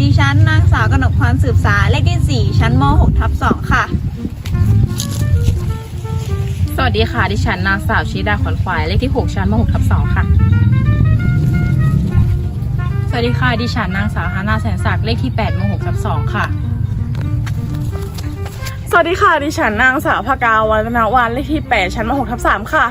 ดีค่ะดิฉันนางสาวกนกพรสืบสารเลขที่4ชั้นม .6 ทับ2ค่ะ สวัสดีค่ะ ดิฉันนางสาวชีดาขวัญควาย เลขที่ 6 ชั้นม .6 ทับ2ค่ะ สวัสดีค่ะ ดิฉันนางสาวฮานาแสนศักดิ์ เลขที่8ม .6 ทับ2ค่ะ สวัสดีค่ะ ดิฉันนางสาวภากาวันนาวานเลขที่ 8 ชั้นม .6 ทับ3ค่ะ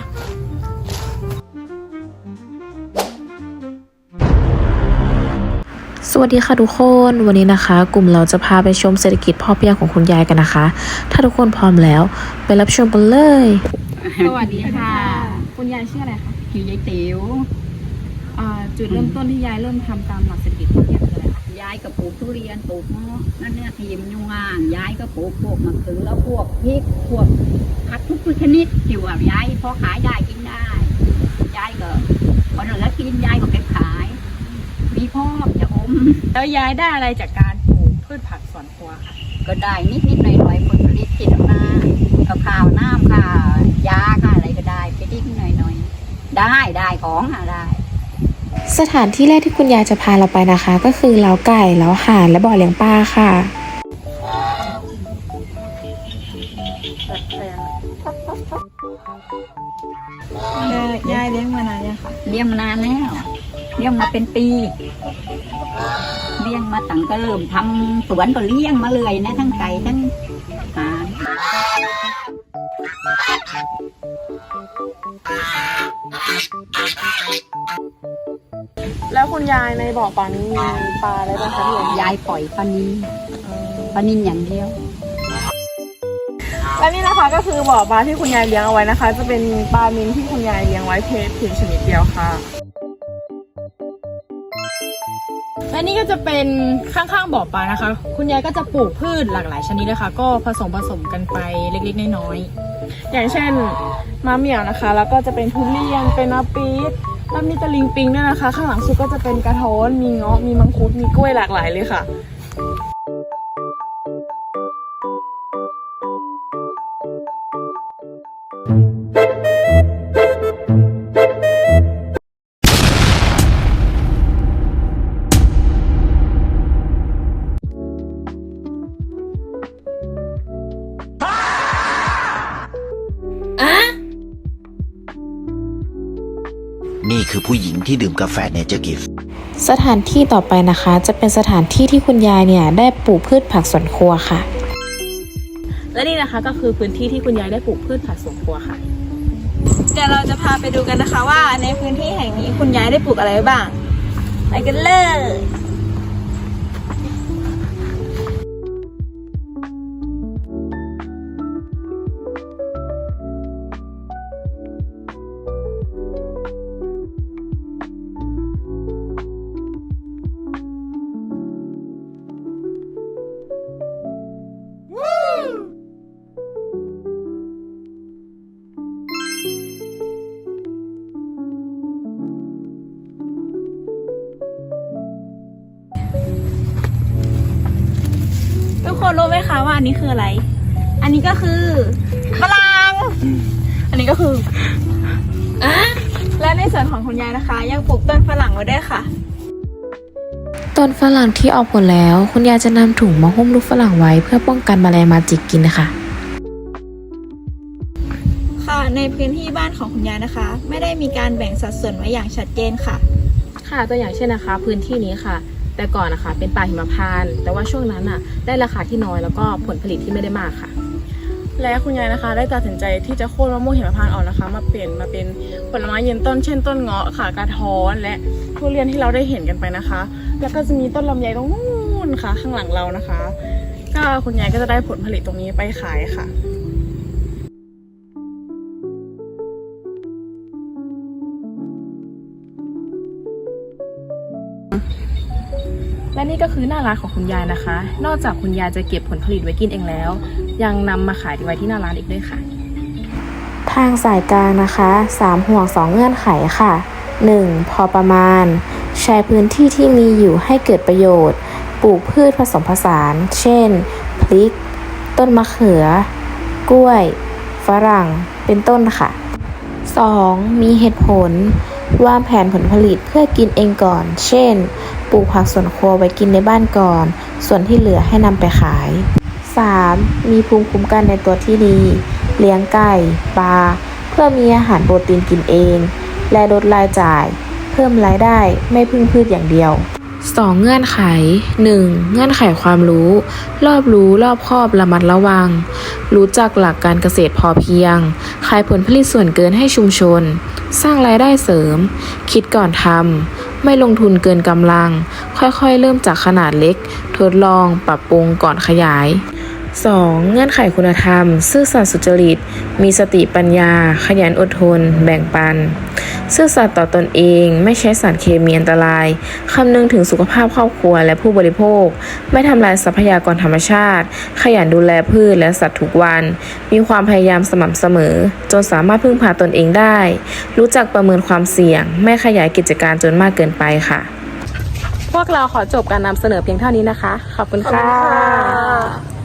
สวัสดีค่ะทุกคนวันนี้นะคะ กลุ่มเราจะพาไปชมเศรษฐกิจพ่อเพียงของคุณยายกันนะคะ ถ้าทุกคนพร้อมแล้วไปรับชมกันเลย สวัสดีค่ะ คุณยายชื่ออะไรคะคือยายติ๋วอ่าจุดเริ่มต้นที่ยายเริ่มทำตามหลักเศรษฐกิจพอเพียงคืออะไรคะยายก็ปลูกทุเรียนปลูกเงาะนั่นเนี่ยทีมยุ่งงานยายก็ปลูกพวกมะเขือพวกพริกพวกผักทุกชนิดที่ว่ายายพอขายได้กินได้ยายก็พอเหลือกินยายก็เก็บขาย มีพ่อจะอม แล้วยายได้อะไรจากการปลูกพืชผักสวนครัวค่ะก็ได้นิดนิดๆหน่อยหน่อยๆผลผลิตที่ทำนาก็ข้าวน้ำค่ะยาค่ะอะไรก็ได้ไปนิดหน่อยหน่อยๆได้ได้ของค่ะได้ สถานที่แรกที่คุณยายจะพาเราไปนะคะ ก็คือเล้าไก่เล้าห่านและบ่อเลี้ยงปลาค่ะยายเลี้ยงมานานยังคะเลี้ยงมานานแล้วเลี้ยงมาเป็นปี เลี้ยงมาตั้งก็เริ่มทำสวนก็เลี้ยงมาเลยนะทั้งไก่ทั้งหาแล้วคุณยายในบ่อปลานี้มีปลาอะไรบ้างคะพี่เอ๋ยายปล่อยปลานินปลานินอย่างเดียวและนี่นะคะก็คือบ่อปลาที่คุณยายเลี้ยงเอาไว้นะคะ จะเป็นปลานิลที่คุณยายเลี้ยงไว้เพศเพียงชนิดเดียวค่ะ และนี่ก็จะเป็นข้างๆบ่อปลานะคะ คุณยายก็จะปลูกพืชหลากหลายชนิดเลยค่ะ ก็ผสมผสมกันไปเล็กๆน้อยๆอย่างเช่นมะเหมี่ยวนะคะ แล้วก็จะเป็นทุเรียนเป็นมะปี๊ดแล้วมีตะลิงปิงด้วยนะคะ ข้างหลังสุดก็จะเป็นกระท้อนมีเงาะมีมังคุดมีกล้วยหลากหลายเลยค่ะนี่ คือผู้หญิงที่ดื่มกาแฟเนเจอร์กิฟสถานที่ต่อไปนะคะ จะเป็นสถานที่ที่คุณยายเนี่ยได้ปลูกพืชผักสวนครัวค่ะๆและนี่นะคะก็คือพื้นที่ที่คุณยายได้ปลูกพืชผักสวนครัวค่ะ เดี๋ยวเราจะพาไปดูกันนะคะว่าในพื้นที่แห่งนี้คุณยายได้ปลูกอะไรไว้บ้าง ไปกันเลย ทุกคนรู้ไหมคะว่าอันนี้คืออะไร อันนี้ก็คือฝรั่งอันนี้ก็คือและในส่วนของคุณยายนะคะ ยังปลูกต้นฝรั่งไว้ด้วยค่ะ ต้นฝรั่งที่ออกผลแล้ว คุณยายจะนำถุงมาหุ้มลูกฝรั่งไว้เพื่อป้องกันแมลงมาจิกกินนะคะ ค่ะในพื้นที่บ้านของคุณยายนะคะ ไม่ได้มีการแบ่งสัดส่วนไว้อย่างชัดเจนค่ะ ค่ะตัวอย่างเช่นนะคะ พื้นที่นี้ค่ะ แต่ก่อนนะคะเป็นป่าหิมพานต์แต่ว่าช่วงนั้นอะได้ราคาที่น้อยแล้วก็ผลผลิตที่ไม่ได้มากค่ะ และคุณยายนะคะ ได้ตัดสินใจที่จะโค่นมะม่วงหิมพานต์ออกนะคะ มาเปลี่ยนมาเป็นผลไม้ยืนต้นเช่นต้นเงาะค่ะกระท้อนและทุเรียนที่เราได้เห็นกันไปนะคะ แล้วก็จะมีต้นลำไยตรงนู้นค่ะ ข้างหลังเรานะคะ ก็คุณยายก็จะได้ผลผลิตตรงนี้ไปขายค่ะ และนี่ก็คือหน้าร้านของคุณยายนะคะ นอกจากคุณยายจะเก็บผลผลิตไว้กินเองแล้ว ยังนำมาขายไว้ที่หน้าร้านอีกด้วยค่ะ ทางสายกลางนะคะ 3 ห่วง 2 เงื่อนไขค่ะ 1. พอประมาณ ใช้พื้นที่ที่มีอยู่ให้เกิดประโยชน์ ปลูกพืชผสมผสาน เช่น พริก ต้นมะเขือ กล้วย ฝรั่ง เป็นต้นค่ะ 2. มีเหตุผล วางแผนผลผลิตเพื่อกินเองก่อน เช่น ปลูกผักสวนครัวไว้กินในบ้านก่อน ส่วนที่เหลือให้นำไปขาย 3. มีภูมิคุ้มกันในตัวที่ดี เลี้ยงไก่ ปลา เพื่อมีอาหารโปรตีนกินเอง และลดรายจ่าย เพิ่มรายได้ไม่พึ่งพืชอย่างเดียว 2. เงื่อนไข 1. เงื่อนไขความรู้ รอบรู้รอบครอบระมัดระวัง รู้จักหลักการเกษตรพอเพียง ขายผลผลิตส่วนเกินให้ชุมชน สร้างรายได้เสริม คิดก่อนทำ ไม่ลงทุนเกินกำลัง ค่อยๆ เริ่มจากขนาดเล็ก ทดลองปรับปรุงก่อนขยาย 2. เงื่อนไขคุณธรรม ซื่อสัตย์สุจริต มีสติปัญญา ขยันอดทน แบ่งปัน ซื่อสัตย์ต่อตนเอง ไม่ใช้สารเคมีอันตราย คำนึงถึงสุขภาพครอบครัวและผู้บริโภค ไม่ทำลายทรัพยากรธรรมชาติ ขยันดูแลพืชและสัตว์ทุกวัน มีความพยายามสม่ำเสมอ จนสามารถพึ่งพาตนเองได้ รู้จักประเมินความเสี่ยง ไม่ขยายกิจการจนมากเกินไปค่ะ พวกเราขอจบการนำเสนอเพียงเท่านี้นะคะ ขอบคุณค่ะ